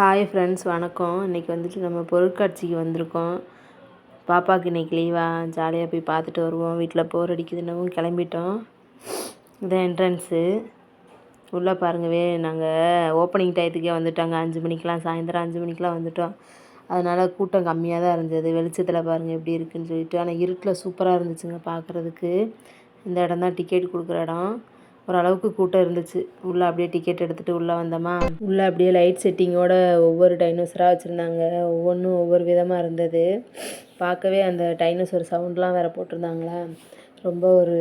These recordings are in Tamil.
ஹாய் ஃப்ரெண்ட்ஸ் வணக்கம். இன்றைக்கி வந்துட்டு நம்ம பொருட்காட்சிக்கு வந்திருக்கோம். பாப்பாவுக்கு இன்றைக்கி லீவா ஜாலியாக போய் பார்த்துட்டு வருவோம். வீட்டில் போர் அடிக்குதுன்னவும் கிளம்பிட்டோம். இதான் என்ட்ரன்ஸு உள்ளே பாருங்கவே நாங்கள் ஓப்பனிங் டயத்துக்கே வந்துட்டோங்க. அஞ்சு மணிக்கெலாம் சாயந்தரம் அஞ்சு மணிக்கெலாம் வந்துட்டோம். அதனால் கூட்டம் கம்மியாக தான் இருந்தது. வெளிச்சத்தில் பாருங்கள் எப்படி இருக்குதுன்னு சொல்லிட்டு. ஆனால் இருட்டில் சூப்பராக இருந்துச்சுங்க பார்க்குறதுக்கு இந்த இடம் தான் டிக்கெட் கொடுக்குற இடம். ஓரளவுக்கு கூட்டம் இருந்துச்சு. உள்ளே அப்படியே டிக்கெட் எடுத்துகிட்டு உள்ளே வந்தோமா? உள்ளே அப்படியே லைட் செட்டிங்கோட ஒவ்வொரு டைனோசராக வச்சுருந்தாங்க. ஒவ்வொன்றும் ஒவ்வொரு விதமாக இருந்தது. பார்க்கவே அந்த டைனோசர் சவுண்ட்லாம் வேறு போட்டிருந்தாங்களா? ரொம்ப ஒரு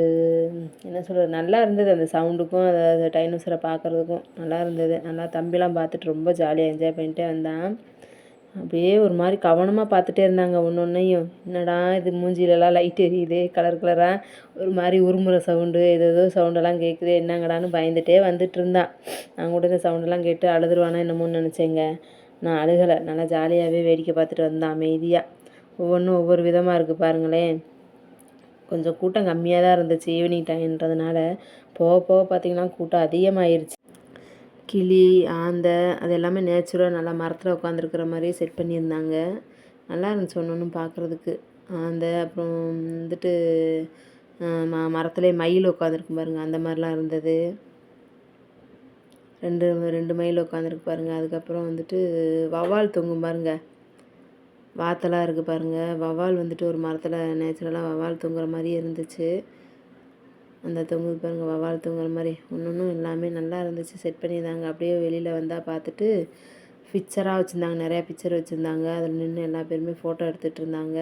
என்ன சொல்கிறது நல்லா இருந்தது அந்த சவுண்டுக்கும் அந்த டைனோசரை பார்க்குறதுக்கும். நல்லா இருந்தது. நல்லா தம்பிலாம் பார்த்துட்டு ரொம்ப ஜாலியாக என்ஜாய் பண்ணிகிட்டே வந்தான். அப்படியே ஒரு மாதிரி கவனமாக பார்த்துட்டே இருந்தாங்க ஒன்று ஒன்றையும் என்னடா இது மூஞ்சிலலாம் லைட் எரியுது கலர் கலராக ஒரு மாதிரி உருமுறை சவுண்டு ஏதோ ஏதோ சவுண்டெல்லாம் கேட்குது என்னங்கடான்னு பயந்துகிட்டே வந்துட்டு இருந்தான் நான் கூட இந்த சவுண்டெல்லாம் கேட்டு அழுதுருவானா என்னமோன்னு நினச்சேங்க. நான் அழுகலை. நல்லா ஜாலியாகவே வேடிக்கை பார்த்துட்டு வந்தேன் அமைதியாக ஒவ்வொன்றும் ஒவ்வொரு விதமாக இருக்குது பாருங்களேன். கொஞ்சம் கூட்டம் கம்மியாக தான் இருந்துச்சு ஈவினிங் டைம்ன்றதுனால போக போக பார்த்திங்கன்னா கூட்டம் அதிகமாகிருச்சு கிளி ஆந்தை அது எல்லாமே நேச்சுரலாக நல்லா மரத்தில் உட்காந்துருக்குற மாதிரியே செட் பண்ணியிருந்தாங்க. நல்லா இருந்துச்சு ஒன்று ஒன்றும் பார்க்குறதுக்கு. ஆந்தை அப்புறம் வந்துட்டு ம மரத்துலேயே மயில் உட்காந்துருக்கு பாருங்கள் அந்த மாதிரிலாம் இருந்தது. ரெண்டு ரெண்டு மயில் உட்காந்துருக்கு பாருங்கள் அதுக்கப்புறம் வந்துட்டு வவால் தொங்கும் பாருங்கள் வாத்தலாக இருக்குது பாருங்கள் வவால் வந்துட்டு ஒரு மரத்தில் நேச்சுரலாக வவ்வால் தொங்குற மாதிரியே இருந்துச்சு. அந்த தொங்குது பாருங்கள் வவால் தொங்குற மாதிரி. ஒன்று ஒன்றும் எல்லாமே நல்லா இருந்துச்சு. செட் பண்ணியிருந்தாங்க. அப்படியே வெளியில் வந்தால் பார்த்துட்டு பிக்சராக வச்சுருந்தாங்க. நிறையா பிக்சர் வச்சுருந்தாங்க. அதில் நின்று எல்லா பேருமே ஃபோட்டோ எடுத்துகிட்டு இருந்தாங்க.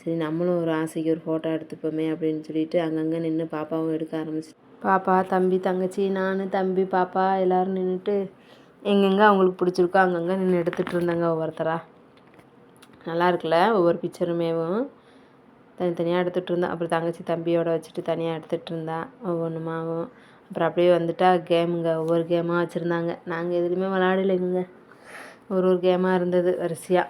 சரி நம்மளும் ஒரு ஆசைக்கு ஒரு ஃபோட்டோ எடுத்துப்போமே அப்படின்னு சொல்லிட்டு அங்கங்கே நின்று பாப்பாவும் எடுக்க ஆரம்பிச்சு பாப்பா தம்பி தங்கச்சி நான் தம்பி பாப்பா எல்லோரும் நின்றுட்டு எங்கெங்கே அவங்களுக்கு பிடிச்சிருக்கோ அங்கங்கே நின்று எடுத்துகிட்டு இருந்தாங்க ஒவ்வொருத்தராக நல்லா இருக்குல்ல? ஒவ்வொரு பிக்சருமேவும் தனித்தனியாக எடுத்துகிட்டு இருந்தேன் அப்புறம் தங்கச்சி தம்பியோட வச்சுட்டு தனியாக எடுத்துகிட்டு இருந்தான் ஒவ்வொன்றுமாவும் அப்புறம் அப்படியே வந்துட்டா கேமுங்க ஒவ்வொரு கேமாக வச்சுருந்தாங்க. நாங்கள் எதுலேயுமே விளாடலைங்க ஒரு ஒரு கேமாக இருந்தது. வரிசையாக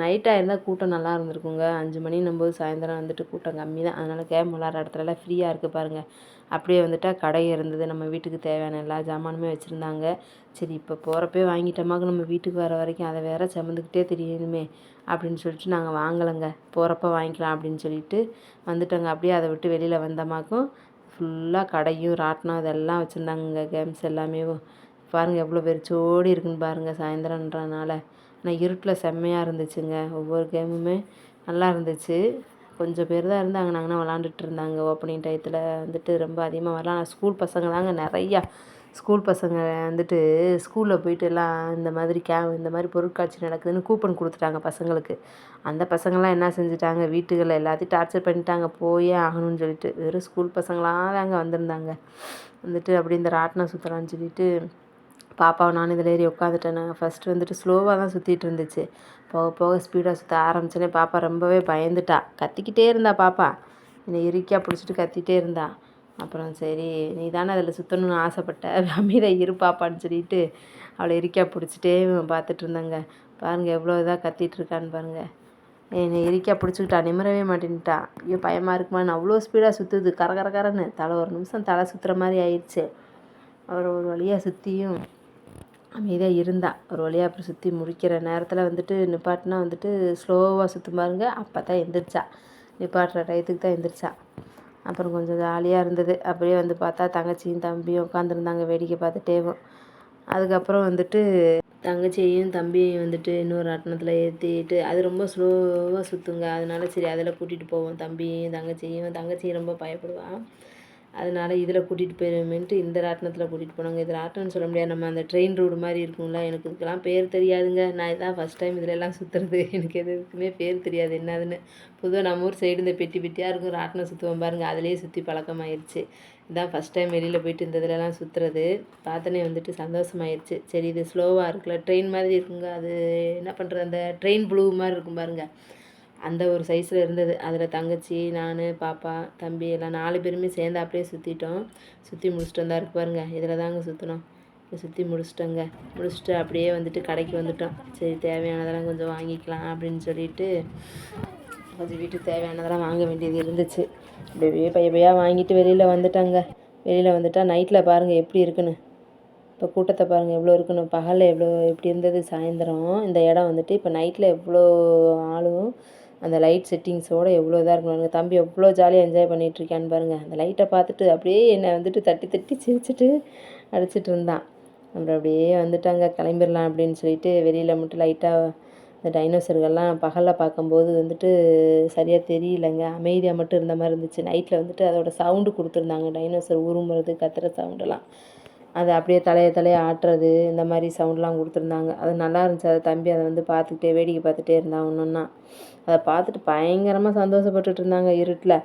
நைட்டாக இருந்தால் கூட்டம் நல்லா இருந்திருக்குங்க. அஞ்சு மணின்னும்போது சாயந்தரம் வந்துட்டு கூட்டம் கம்மி தான். அதனால் கேம் விளாட்ற இடத்துலலாம் ஃப்ரீயாக இருக்குது பாருங்கள் அப்படியே வந்துட்டால் கடை இருந்தது. நம்ம வீட்டுக்கு தேவையான எல்லா ஜாமானுமே வச்சுருந்தாங்க. சரி இப்போ போகிறப்பே வாங்கிட்டோமாக்க நம்ம வீட்டுக்கு வர வரைக்கும் அதை வேற சமந்துக்கிட்டே தெரியணுமே அப்படின்னு சொல்லிட்டு நாங்கள் வாங்கலைங்க. போகிறப்ப வாங்கிக்கலாம் அப்படின்னு சொல்லிட்டு வந்துட்டோங்க. அப்படியே அதை விட்டு வெளியில் வந்தோமாக்கும் ஃபுல்லாக கடையும் ராட்டினம் இதெல்லாம் வச்சுருந்தாங்க கேம்ஸ் எல்லாமே பாருங்கள் எவ்வளோ வெறிச்சோடி இருக்குன்னு பாருங்கள் சாயந்தரன்றனால ஆனால் இருட்டில் செம்மையாக இருந்துச்சுங்க. ஒவ்வொரு கேமுமே நல்லா இருந்துச்சு. கொஞ்சம் பேர் தான் இருந்தாங்க. நாங்கள்னா விளாண்டுட்டு இருந்தாங்க? ஓப்பனிங் டயத்தில் வந்துட்டு ரொம்ப அதிகமாக வரலாம் ஸ்கூல் பசங்க தாங்க நிறையா. ஸ்கூல் பசங்க வந்துட்டு ஸ்கூலில் போயிட்டு எல்லாம் இந்த மாதிரி கே இந்த மாதிரி பொருட்காட்சி நடக்குதுன்னு கூப்பன் கொடுத்துட்டாங்க பசங்களுக்கு. அந்த பசங்களாம் என்ன செஞ்சுட்டாங்க? வீட்டுகளில் எல்லாத்தையும் டார்ச்சர் பண்ணிட்டாங்க. போயே ஆகணும்னு சொல்லிட்டு. வெறும் ஸ்கூல் பசங்களாக தாங்க வந்திருந்தாங்க. வந்துட்டு அப்படி இந்த ராட்டினம் சுற்றலான்னு சொல்லிட்டு பாப்பாவை நான் இதில் ஏறி உட்காந்துட்டேன் ஃபஸ்ட்டு வந்துட்டு ஸ்லோவாக தான் சுற்றிட்டு இருந்துச்சு போக போக ஸ்பீடாக சுற்ற ஆரம்பிச்சோன்னே பாப்பா ரொம்பவே பயந்துட்டா. கத்திக்கிட்டே இருந்தா பாப்பா. என்னை இறுக்கியாக பிடிச்சிட்டு கத்திகிட்டே இருந்தா. அப்புறம் சரி நீ தானே அதில் சுற்றணும்னு ஆசைப்பட்ட? அமைதியாக இரு பாப்பான்னு சொல்லிட்டு அவளை இறுக்கியாக பிடிச்சிட்டே பார்த்துட்டு இருந்தாங்க. பாருங்கள் எவ்வளோ இதாக கத்திட்டு இருக்கான்னு பாருங்கள் என்னை இறுக்கியாக பிடிச்சிக்கிட்டா நிமிரவே மாட்டேன்ட்டா. ஐயோ பயமாக இருக்குமான்னு அவ்வளோ ஸ்பீடாக சுற்றுது கர தலை ஒரு நிமிஷம் தலை சுற்றுற மாதிரி ஆயிடுச்சு. அவர் ஒரு வழியாக சுற்றியும் அமைதியாக இருந்தால் ஒரு வழியாக அப்புறம் சுற்றி முடிக்கிற நேரத்தில் வந்துட்டு நிப்பாட்டினா வந்துட்டு ஸ்லோவாக சுற்றும் பாருங்க. அப்போ தான் எந்திரிச்சா. நிப்பாட்டுற டயத்துக்கு தான் எந்திரிச்சா. அப்புறம் கொஞ்சம் ஜாலியாக இருந்தது. அப்படியே வந்து பார்த்தா தங்கச்சியும் தம்பியும் உட்காந்துருந்தாங்க வேடிக்கை பார்த்துட்டேவும் அதுக்கப்புறம் வந்துட்டு தங்கச்சியையும் தம்பியையும் வந்துட்டு இன்னொரு ராட்டினத்தில் ஏற்றிட்டு அது ரொம்ப ஸ்லோவாக சுற்றுங்க அதனால சரி அதில் கூட்டிகிட்டு போவோம். தம்பியையும் தங்கச்சியையும். தங்கச்சியும் ரொம்ப பயப்படுவான் அதனால் இதில் கூட்டிகிட்டு போயிருமேன்ட்டு இந்த ராட்டினத்தில் கூட்டிகிட்டு போனாங்க. இது ராட்டினம்னு சொல்ல முடியாது. நம்ம அந்த ட்ரெயின் ரோடு மாதிரி இருக்கும்ல எனக்கு இதுக்கெல்லாம் பேர் தெரியாதுங்க. நான் இதான் ஃபஸ்ட் டைம் இதில் எல்லாம் சுற்றுறது எனக்கு எதுக்குமே பேர் தெரியாது என்னதுன்னு. பொதுவாக நம்ம ஊர் சைடு இந்த பெட்டி பெட்டியாக இருக்கும் ராட்டினம் சுற்றுவோம் பாருங்கள் அதிலேயே சுற்றி பழக்கமாயிருச்சு. இதான் ஃபஸ்ட் டைம் வெளியில் போயிட்டு இந்த இதிலலாம் சுற்றுறது பார்த்தனே வந்துட்டு சந்தோஷமாயிருச்சு. சரி இது ஸ்லோவாக இருக்குல்ல. ட்ரெயின் மாதிரி இருக்குங்க. அது என்ன பண்ணுறது அந்த ட்ரெயின் ப்ளூ மாதிரி இருக்கும் பாருங்கள் அந்த ஒரு சைஸில் இருந்தது. அதில் தங்கச்சி நான் பாப்பா தம்பி எல்லாம் நாலு பேருமே சேர்ந்து அப்படியே சுற்றிட்டோம் சுற்றி முடிச்சுட்டு வந்தா இருக்கு பாருங்கள் இதில் தாங்க சுற்றினோம் சுற்றி முடிச்சிட்டோங்க. முடிச்சுட்டு அப்படியே வந்துட்டு கடைக்கு வந்துட்டோம். சரி தேவையானதெல்லாம் கொஞ்சம் வாங்கிக்கலாம் அப்படின்னு சொல்லிட்டு கொஞ்சம் வீட்டுக்கு தேவையானதெல்லாம் வாங்க வேண்டியது இருந்துச்சு. அப்படியே பைய பையாக வாங்கிட்டு வெளியில் வந்துட்டாங்க. வெளியில் வந்துட்டால் நைட்டில் பாருங்கள் எப்படி இருக்குன்னு. இப்போ கூட்டத்தை பாருங்கள் எவ்வளோ இருக்குன்னு. பகலில் எவ்வளோ எப்படி இருந்தது? சாயந்தரம். இந்த இடம் வந்துட்டு இப்போ நைட்டில் எவ்வளோ ஆளும் அந்த லைட் செட்டிங்ஸோடு எவ்வளோ இதாக இருக்கும் பாருங்கள் தம்பி எவ்வளோ ஜாலியாக என்ஜாய் பண்ணிகிட்ருக்கான்னு பாருங்கள் அந்த லைட்டை பார்த்துட்டு அப்படியே என்னை வந்துட்டு தட்டி தட்டி சிரிச்சிட்டு அடிச்சிட்டு இருந்தான். அப்புறம் அப்படியே வந்துட்டாங்க. கிளம்பிடலாம் அப்படின்னு சொல்லிட்டு வெளியில் மட்டும் லைட்டாக இந்த டைனோசர்கள்லாம் பகலில் பார்க்கும்போது வந்துட்டு சரியாக தெரியலங்க. அமைதியாக மட்டும் இருந்த மாதிரி இருந்துச்சு. நைட்டில் வந்துட்டு அதோடய சவுண்டு கொடுத்துருந்தாங்க. டைனோசர் உருமுறது கத்துற சவுண்டெல்லாம் அதை அப்படியே தலையை தலையை ஆட்டுறது இந்த மாதிரி சவுண்ட்லாம் கொடுத்துருந்தாங்க. அது நல்லா இருந்துச்சு. அதை தம்பி அதை வந்து பார்த்துக்கிட்டே வேடிக்கை பார்த்துட்டே இருந்தான் ஒன்று ஒன்றா அதை பார்த்துட்டு பயங்கரமாக சந்தோஷப்பட்டுட்டு இருந்தாங்க இருட்டில்.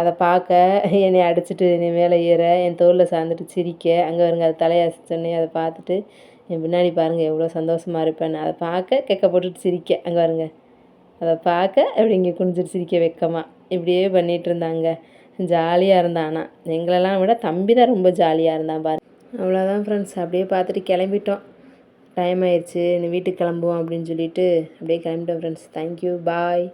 அதை பார்க்க என்னை அடிச்சிட்டு என்னை மேலே ஏற என் தோளில் சார்ந்துட்டு சிரிக்க. அங்கே வருங்க அது தலையை அசைச்சோன்னே அதை பார்த்துட்டு என் பின்னாடி பாருங்கள் எவ்வளோ சந்தோஷமாக இருப்பேன்னு. அதை பார்க்க கெக்க போட்டுட்டு சிரிக்க. அங்கே வருங்க அதை பார்க்க அப்படி இங்கே குனிஞ்சிட்டு சிரிக்க வெக்கமாக இப்படியே பண்ணிகிட்டு இருந்தாங்க. ஜாலியாக இருந்தான். ஆனால் எங்களெல்லாம் விட தம்பி தான் ரொம்ப ஜாலியாக இருந்தான் பாரு அவ்வளோதான் ஃப்ரெண்ட்ஸ் அப்படியே பார்த்துட்டு கிளம்பிட்டோம். டைம் ஆயிடுச்சு. நீ வீட்டுக்கு கிளம்புவோம் அப்படின்னு சொல்லிட்டு அப்படியே கிளம்பிட்டோம் ஃப்ரெண்ட்ஸ் தேங்க்யூ பாய்